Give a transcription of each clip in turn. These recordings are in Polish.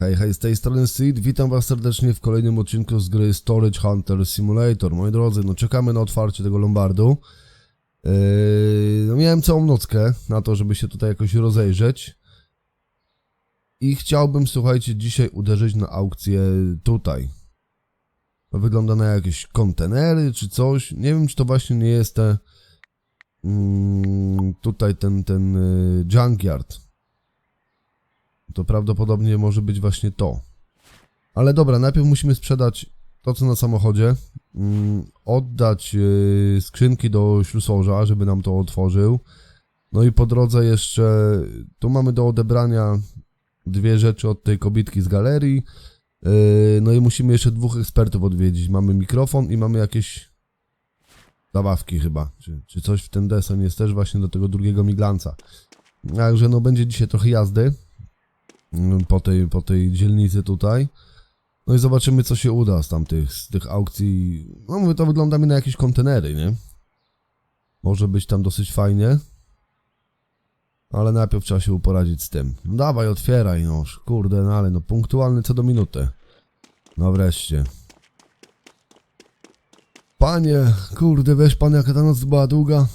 Hej, hej, z tej strony Seed, witam was serdecznie w kolejnym odcinku z gry Storage Hunter Simulator. Moi drodzy, no czekamy na otwarcie tego Lombardu. Yy, no miałem całą nockę na to, żeby się tutaj jakoś rozejrzeć. I chciałbym, słuchajcie, dzisiaj uderzyć na aukcję tutaj. To wygląda na jakieś kontenery czy coś. Nie wiem, czy to właśnie nie jest te... Mm, tutaj ten, ten y, junkyard. To prawdopodobnie może być właśnie to. Ale dobra, najpierw musimy sprzedać to, co na samochodzie. Mm, oddać yy, skrzynki do ślusorza, żeby nam to otworzył. No i po drodze jeszcze, tu mamy do odebrania dwie rzeczy od tej kobitki z galerii. Yy, no i musimy jeszcze dwóch ekspertów odwiedzić. Mamy mikrofon i mamy jakieś zabawki chyba. Czy, czy coś w ten desen jest też właśnie do tego drugiego miglanca. Także no będzie dzisiaj trochę jazdy po tej, po tej dzielnicy tutaj. No i zobaczymy, co się uda z tamtych, z tych aukcji. No mówię, to wygląda mi na jakieś kontenery, nie? Może być tam dosyć fajnie. Ale najpierw trzeba się uporadzić z tym. No dawaj, otwieraj, no. Kurde, no ale no punktualny co do minuty. No wreszcie. Panie, kurde, wiesz pan jaka ta noc była długa?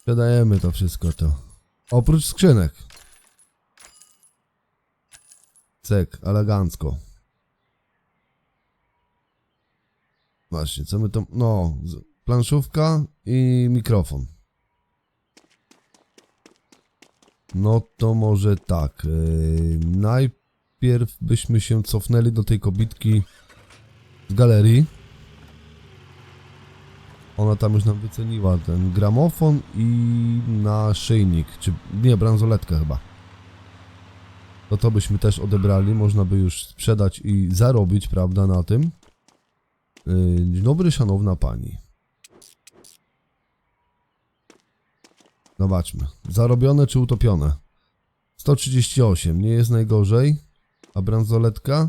Sprzedajemy to wszystko to. Oprócz skrzynek. Cek, elegancko. Właśnie, co my to... No, planszówka i mikrofon. No to może tak. Yy, najpierw byśmy się cofnęli do tej kobitki z galerii. Ona tam już nam wyceniła ten gramofon i naszyjnik, czy nie, bransoletkę chyba. To to byśmy też odebrali, można by już sprzedać i zarobić, prawda, na tym. Yy, Dzień dobry, szanowna pani. Zobaczmy. Zarobione czy utopione? 138, nie jest najgorzej. A bransoletka?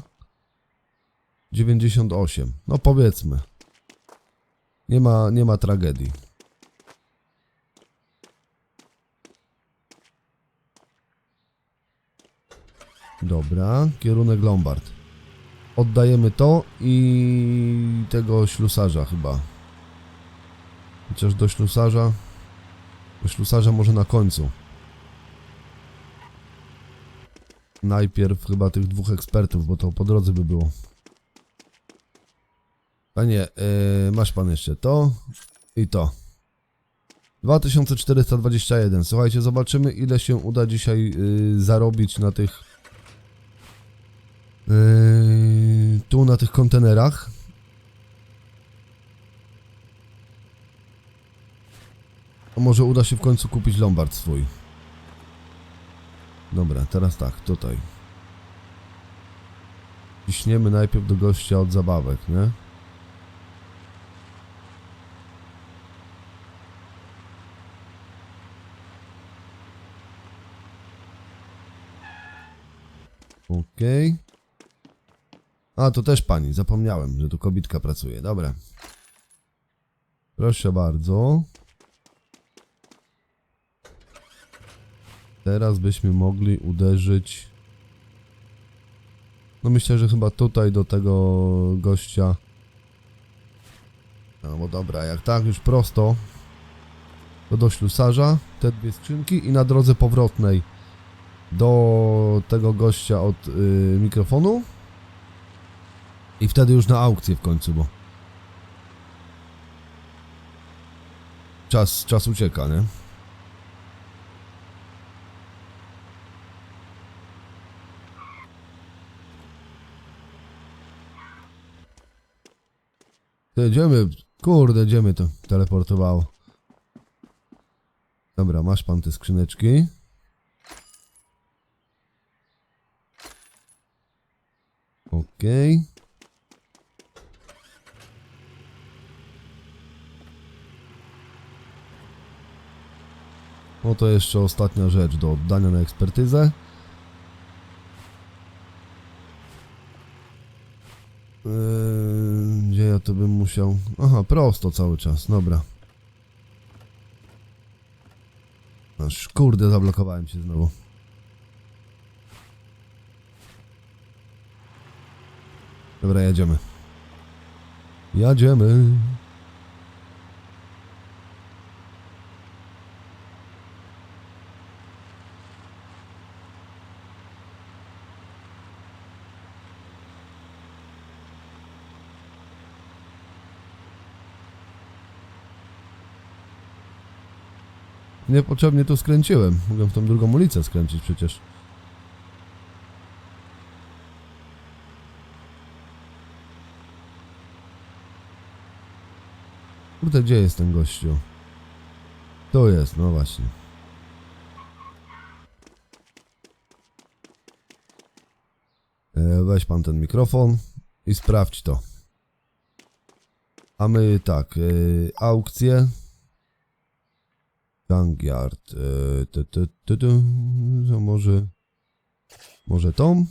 98. No powiedzmy. Nie ma, nie ma tragedii. Dobra, kierunek Lombard. Oddajemy to i tego ślusarza chyba. Chociaż do ślusarza. Do ślusarza może na końcu. Najpierw chyba tych dwóch ekspertów, bo to po drodze by było. Panie, yy, masz pan jeszcze to i to. 2421. Słuchajcie, zobaczymy ile się uda dzisiaj yy, zarobić na tych yy, tu na tych kontenerach. A może uda się w końcu kupić Lombard swój. Dobra, teraz tak, tutaj. Ciśniemy najpierw do gościa od zabawek, nie? Okej. A, to też pani. Zapomniałem, że tu kobitka pracuje. Dobra. Proszę bardzo. Teraz byśmy mogli uderzyć. No myślę, że chyba tutaj do tego gościa. No bo dobra, jak tak już prosto, to do ślusarza, te dwie skrzynki i na drodze powrotnej do tego gościa od y, mikrofonu. I wtedy już na aukcję w końcu, bo czas, czas ucieka, nie? Jedziemy, kurde, gdzie mnie to teleportowało. Dobra, masz pan te skrzyneczki. Okej. No to jeszcze ostatnia rzecz do oddania na ekspertyzę. Yy, gdzie ja to bym musiał... Aha, prosto cały czas, dobra. Aż kurde, zablokowałem się znowu. Dobra, jedziemy. Jedziemy. Niepotrzebnie tu skręciłem. Mogłem w tą drugą ulicę skręcić przecież. Kurde, gdzie jest ten gościu? Tu jest, no właśnie. E, Weź pan ten mikrofon i sprawdź to. A my tak, e, Junkyard. E, tu. No może. Może tą?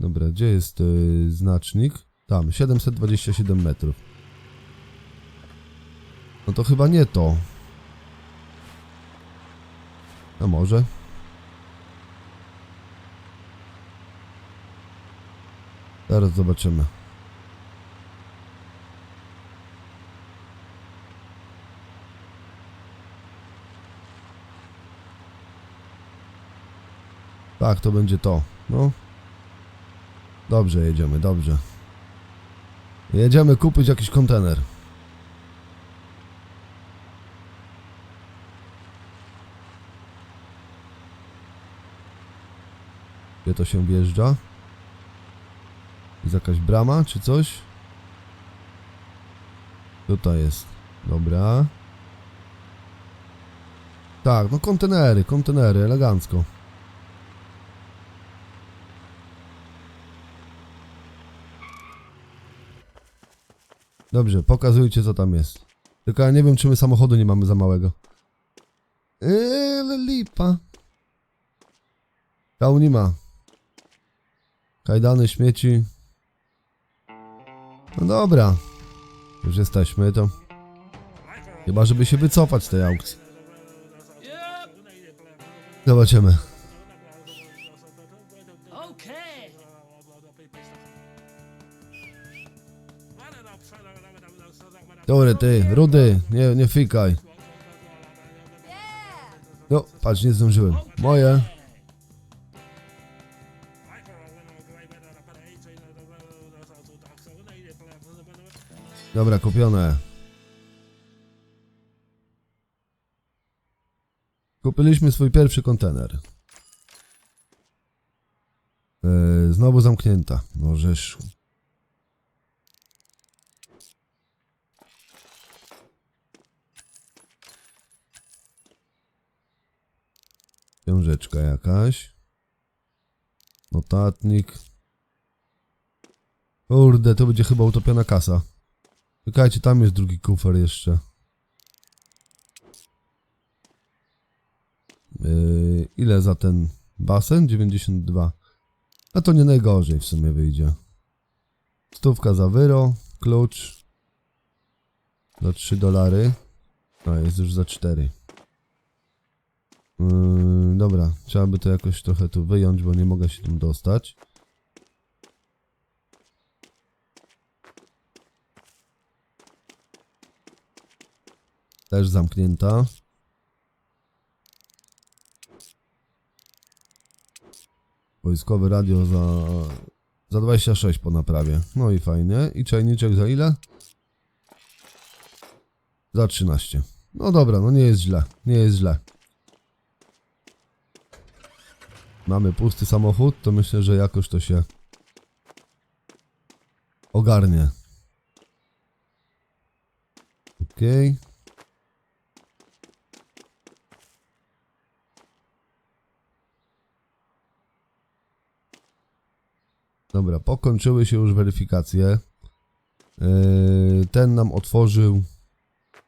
Dobra, gdzie jest y, znacznik? Tam, 727 metrów. No to chyba nie to. A może? Zaraz zobaczymy. Tak, to będzie to. No. Dobrze, jedziemy, dobrze. Jedziemy kupić jakiś kontener. Gdzie to się wjeżdża? Jest jakaś brama czy coś? Tutaj jest. Dobra. Tak, no kontenery, kontenery, elegancko. Dobrze, pokazujcie co tam jest. Tylko ja nie wiem, czy my samochodu nie mamy za małego. Eee, lipa. Tału nie ma. Kajdany, śmieci. No dobra. Już jesteśmy, to... Chyba, żeby się wycofać z tej aukcji. Zobaczymy. Dobry ty, rudy, nie, nie fikaj. No, patrz, nie zdążyłem. Moje. Dobra, kupione. Kupiliśmy swój pierwszy kontener. Eee, znowu zamknięta. No. Książeczka jakaś. Notatnik. Kurde, to będzie chyba utopiona kasa. Czekajcie, tam jest drugi kufer jeszcze. Yy, ile za ten basen? 92. A to nie najgorzej w sumie wyjdzie. Stówka za wyro, klucz. Za 3 dolary. A, jest już za 4. Yy, dobra, trzeba by to jakoś trochę tu wyjąć, bo nie mogę się tym dostać. Też zamknięta. Wojskowe radio za, za 26 po naprawie. No i fajnie. I czajniczek za ile? Za 13. No dobra, no nie jest źle. Nie jest źle. Mamy pusty samochód, to myślę, że jakoś to się ogarnie. Okej. Dobra, pokończyły się już weryfikacje. Yy, ten nam otworzył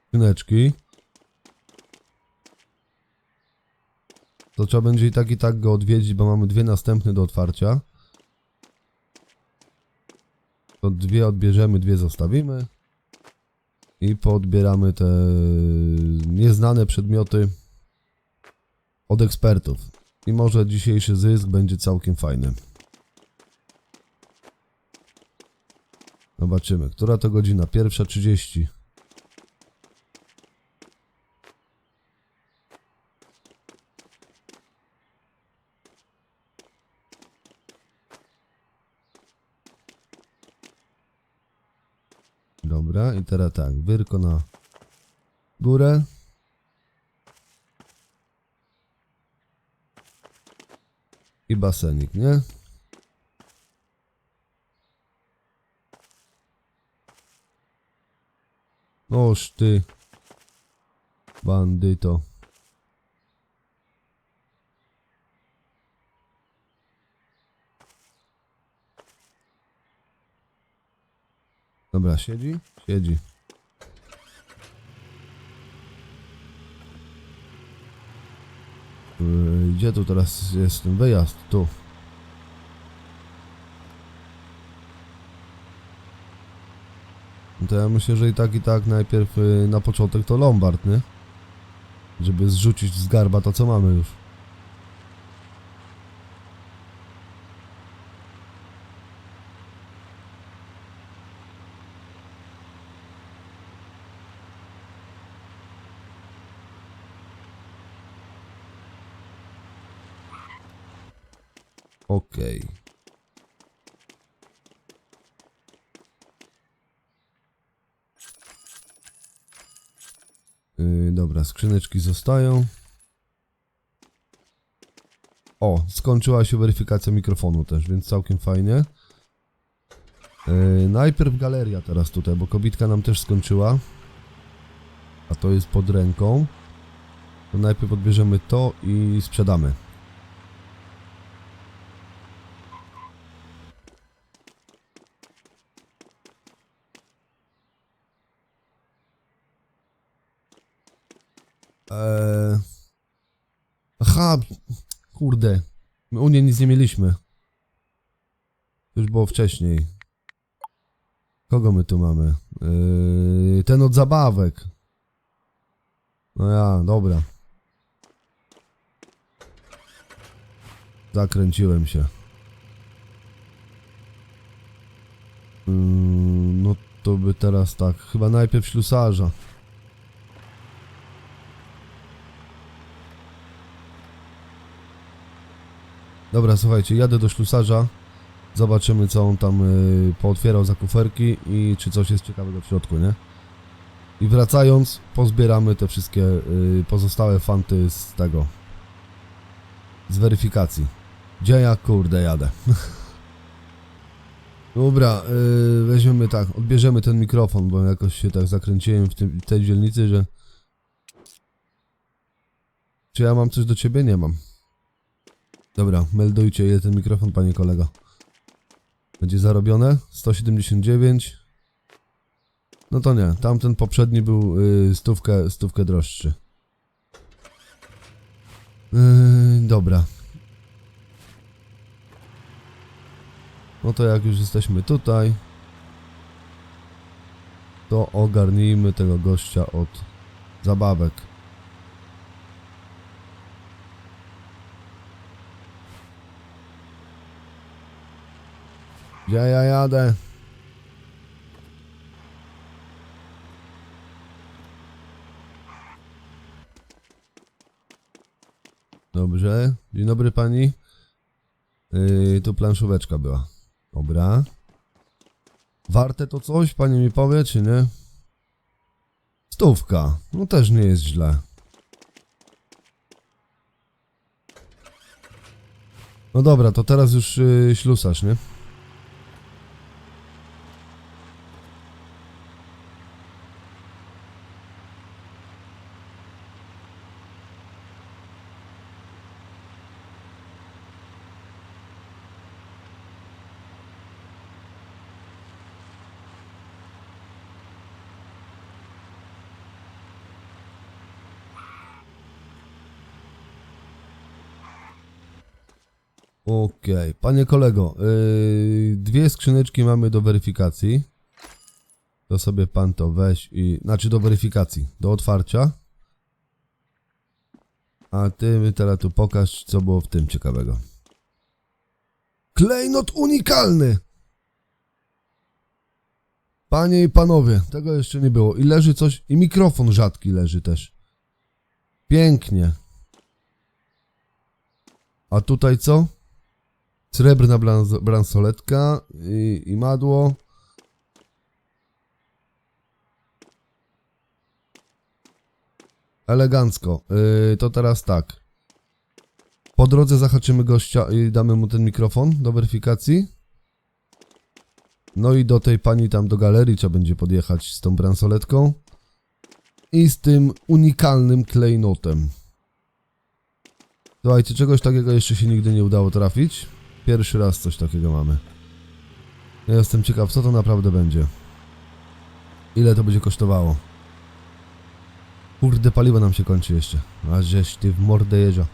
skrzyneczki. To trzeba będzie i tak i tak go odwiedzić, bo mamy dwie następne do otwarcia. To dwie odbierzemy, dwie zostawimy. I poodbieramy te nieznane przedmioty od ekspertów. I może dzisiejszy zysk będzie całkiem fajny. Zobaczymy, która to godzina? Pierwsza 30. Dobra, i teraz tak, wyrko na górę. I basenik, nie? Oż ty, bandyto. Dobra, siedzi? Siedzi. Yy, Gdzie tu teraz jest ten wyjazd? Tu. To ja myślę, że i tak, i tak najpierw yy, na początek to Lombard, nie? Żeby zrzucić z garba to, co mamy już. Okej. Yy, dobra, skrzyneczki zostają. O, skończyła się weryfikacja mikrofonu też, więc całkiem fajnie. Yy, najpierw galeria teraz tutaj, bo kobitka nam też skończyła. A to jest pod ręką. To najpierw odbierzemy to i sprzedamy. Eee... Aha, kurde. My u niej nic nie mieliśmy. To już było wcześniej. Kogo my tu mamy? Eee, ten od zabawek. No ja, dobra. Zakręciłem się. Mm, no to by teraz tak. Chyba najpierw ślusarza. Dobra, słuchajcie, jadę do ślusarza. Zobaczymy, co on tam y, pootwierał za kuferki i czy coś jest ciekawego w środku, nie? I wracając, pozbieramy te wszystkie y, pozostałe fanty z tego. Z weryfikacji. Gdzie ja, kurde, jadę. Dobra, y, weźmiemy tak, odbierzemy ten mikrofon, bo jakoś się tak zakręciłem w, tym, w tej dzielnicy, że... Czy ja mam coś do ciebie? Nie mam. Dobra, meldujcie ile ten mikrofon, panie kolego. Będzie zarobione? 179. No to nie, tamten poprzedni był y, stówkę, stówkę droższy. Yy, dobra. No to jak już jesteśmy tutaj, to ogarnijmy tego gościa od zabawek. Gdzie ja jadę? Dobrze. Dzień dobry pani. Yy, tu planszóweczka była. Dobra. Warte to coś? Pani mi powie, czy nie? Stówka. No też nie jest źle. No dobra, to teraz już yy, ślusarz, nie? Okej, panie kolego, yy, dwie skrzyneczki mamy do weryfikacji. To sobie pan to weź i, znaczy do weryfikacji, do otwarcia. A ty mi teraz tu pokaż, co było w tym ciekawego. Klejnot unikalny! Panie i panowie, tego jeszcze nie było. I leży coś, i mikrofon rzadki leży też. Pięknie. A tutaj co? Srebrna bransoletka i, i madło. Elegancko. Yy, to teraz tak. Po drodze zahaczymy gościa i damy mu ten mikrofon do weryfikacji. No i do tej pani tam do galerii trzeba będzie podjechać z tą bransoletką. I z tym unikalnym klejnotem. Słuchajcie, czegoś takiego jeszcze się nigdy nie udało trafić. Pierwszy raz coś takiego mamy. Ja jestem ciekaw, co to naprawdę będzie. Ile to będzie kosztowało. Kurde, paliwo nam się kończy jeszcze. A żeś ty w mordę jedzio.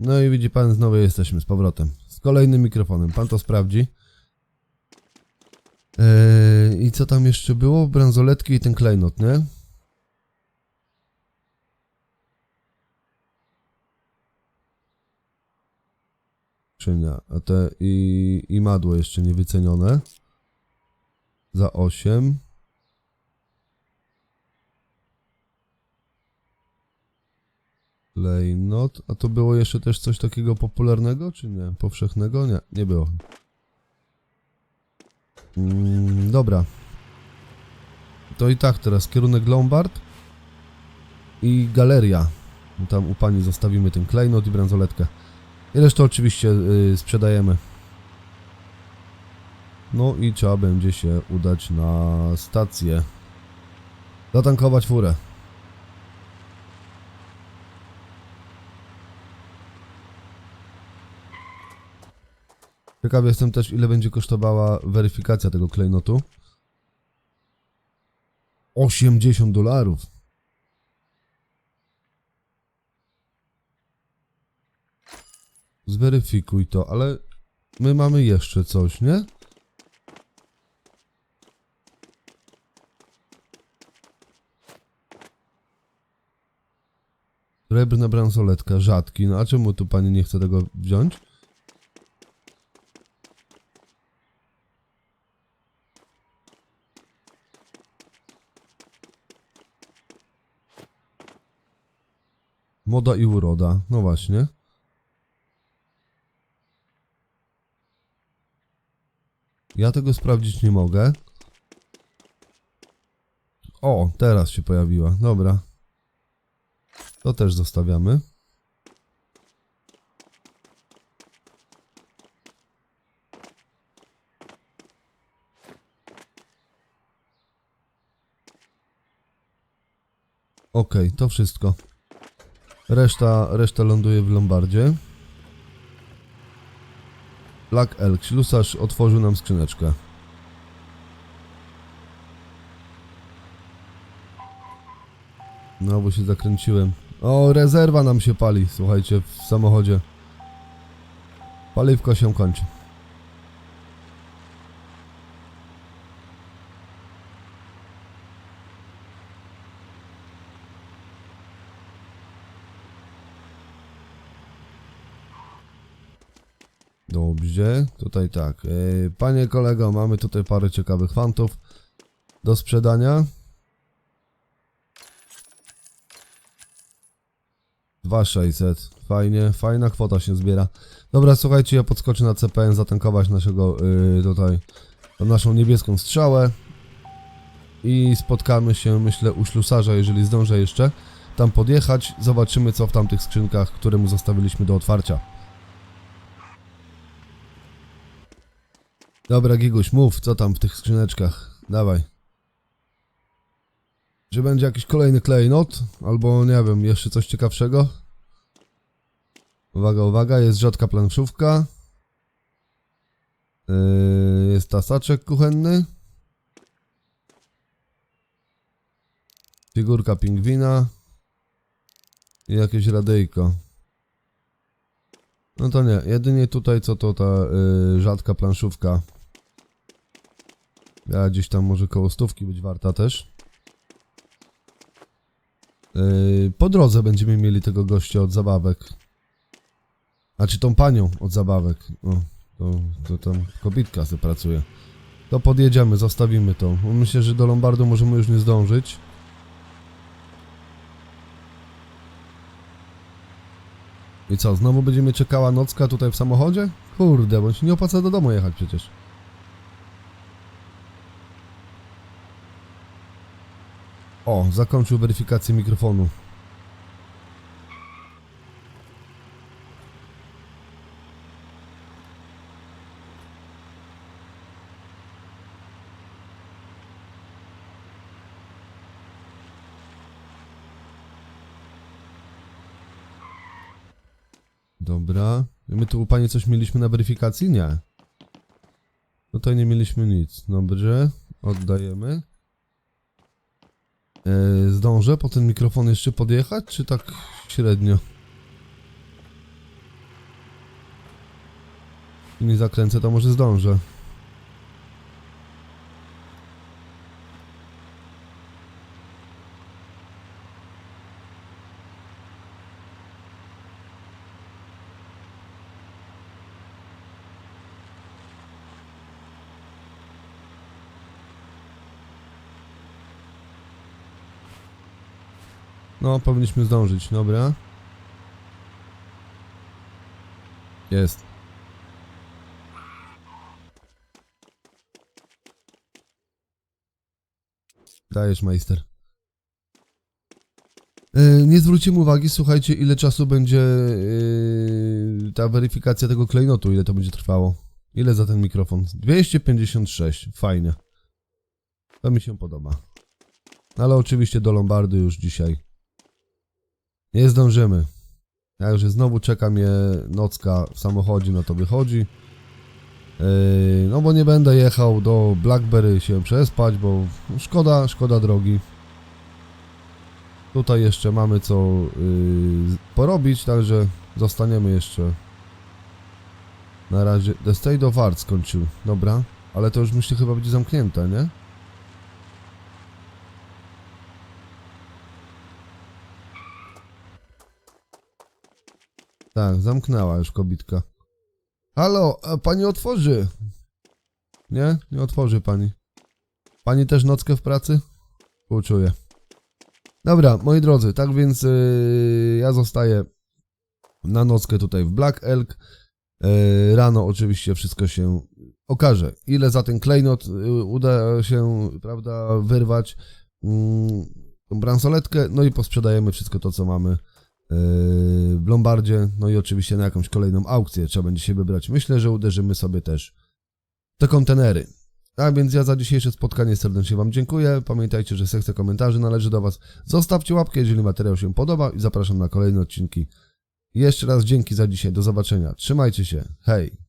No i widzi pan, znowu jesteśmy z powrotem. Z kolejnym mikrofonem. Pan to sprawdzi. Eee, I co tam jeszcze było? Bransoletki i ten klejnot, nie? Skrzynia. A te i, i madło jeszcze niewycenione. Za 8. Klejnot. A to było jeszcze też coś takiego popularnego, czy nie? Powszechnego? Nie, nie było. Mm, dobra. To i tak teraz kierunek Lombard i galeria. Tam u pani zostawimy ten klejnot i bransoletkę. I resztę oczywiście y, sprzedajemy. No i trzeba będzie się udać na stację. Zatankować furę. Ciekawy jestem też, ile będzie kosztowała weryfikacja tego klejnotu. 80 dolarów. Zweryfikuj to, ale my mamy jeszcze coś, nie? Srebrna bransoletka, rzadki. No a czemu tu pani nie chce tego wziąć? Moda i uroda. No właśnie. Ja tego sprawdzić nie mogę. O, teraz się pojawiła. Dobra. To też zostawiamy. Okej, to wszystko. Reszta, reszta ląduje w Lombardzie. Black Elk. Ślusarz otworzył nam skrzyneczkę. No, bo się zakręciłem. O, rezerwa nam się pali, słuchajcie, w samochodzie. Paliwko się kończy. Dobrze, tutaj tak. e, Panie kolego, mamy tutaj parę ciekawych fantów do sprzedania. 2600. Fajnie, fajna kwota się zbiera. Dobra, słuchajcie, ja podskoczę na CPN zatankować naszego yy, tutaj naszą niebieską strzałę i spotkamy się, myślę, u ślusarza, jeżeli zdążę jeszcze tam podjechać. Zobaczymy, co w tamtych skrzynkach, które mu zostawiliśmy do otwarcia. Dobra, Giguś, mów, co tam w tych skrzyneczkach. Dawaj. Czy będzie jakiś kolejny klejnot? Albo, nie wiem, jeszcze coś ciekawszego? Uwaga, uwaga, jest rzadka planszówka. Yy, jest tasaczek kuchenny. Figurka pingwina. I jakieś radyjko. No to nie, jedynie tutaj co to ta yy, rzadka planszówka. Ja gdzieś tam może koło stówki być warta też. Yy, po drodze będziemy mieli tego gościa od zabawek. A czy tą panią od zabawek? O, to, to tam kobitka sobie pracuje. To podjedziemy, zostawimy to. Myślę, że do Lombardu możemy już nie zdążyć. I co, znowu będziemy czekała nocka tutaj w samochodzie? Kurde, bo się nie opłaca do domu jechać przecież. O, zakończył weryfikację mikrofonu. Dobra. My tu pani coś mieliśmy na weryfikacji? Nie. Tutaj nie mieliśmy nic. Dobrze. Oddajemy. E, zdążę po ten mikrofon jeszcze podjechać, czy tak średnio? Nie zakręcę, to może zdążę. No, powinniśmy zdążyć, dobra. Jest. Dajesz, majster. E, Nie zwrócimy uwagi, słuchajcie, ile czasu będzie e, ta weryfikacja tego klejnotu, ile to będzie trwało. Ile za ten mikrofon? 256, fajnie. To mi się podoba. Ale oczywiście do Lombardu już dzisiaj. Nie zdążymy. Jak już znowu czeka mnie nocka w samochodzie, no to wychodzi. No bo nie będę jechał do Blackberry się przespać, bo szkoda, szkoda drogi. Tutaj jeszcze mamy co yy, porobić, także zostaniemy jeszcze. Na razie The State of Art skończył. Dobra, ale to już myślę chyba będzie zamknięte, nie? Tak, zamknęła już kobitka. Halo, a pani otworzy? Nie? Nie otworzy pani. Pani też nockę w pracy? Uczuję. Dobra, moi drodzy, tak więc yy, ja zostaję na nockę tutaj w Black Elk. Yy, rano oczywiście wszystko się okaże. Ile za ten klejnot yy, uda się, prawda, wyrwać mm, tą bransoletkę, no i posprzedajemy wszystko to, co mamy yy, w Lombardzie, no i oczywiście na jakąś kolejną aukcję trzeba będzie się wybrać. Myślę, że uderzymy sobie też te kontenery. A więc ja za dzisiejsze spotkanie serdecznie Wam dziękuję. Pamiętajcie, że sekcja komentarzy należy do Was. Zostawcie łapkę, jeżeli materiał się podoba i zapraszam na kolejne odcinki. Jeszcze raz dzięki za dzisiaj. Do zobaczenia. Trzymajcie się. Hej.